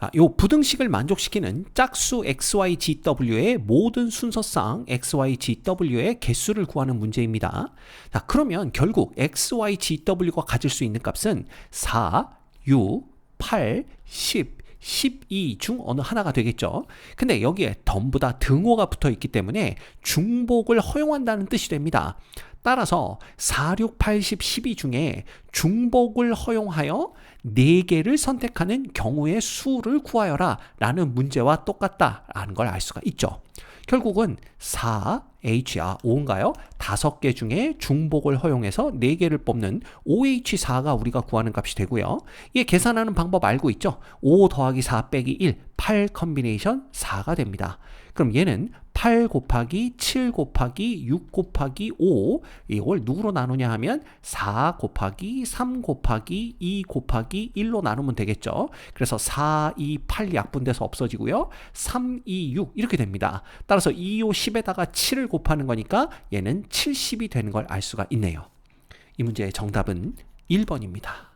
아, 요 부등식을 만족시키는 짝수 XYGW의 모든 순서상 XYGW의 개수를 구하는 문제입니다. 자, 그러면 결국 XYGW가 가질 수 있는 값은 4, 6, 8, 10, 12 중 어느 하나가 되겠죠. 근데 여기에 전부 다 등호가 붙어 있기 때문에 중복을 허용한다는 뜻이 됩니다. 따라서 4, 6, 8, 10, 12 중에 중복을 허용하여 4개를 선택하는 경우의 수를 구하여라 라는 문제와 똑같다라는 걸 알 수가 있죠. 결국은 4, HR, 5인가요? 5개 중에 중복을 허용해서 4개를 뽑는 OH4가 우리가 구하는 값이 되고요. 이게 계산하는 방법 알고 있죠? 5 더하기 4 빼기 1, 8 컨비네이션 4가 됩니다. 그럼 얘는 8 곱하기 7 곱하기 6 곱하기 5 이걸 누구로 나누냐 하면 4 곱하기 3 곱하기 2 곱하기 1로 나누면 되겠죠. 그래서 4, 2, 8 약분돼서 없어지고요. 3, 2, 6 이렇게 됩니다. 따라서 2, 5, 10에다가 7을 곱하는 거니까 얘는 70이 되는 걸 알 수가 있네요. 이 문제의 정답은 1번입니다.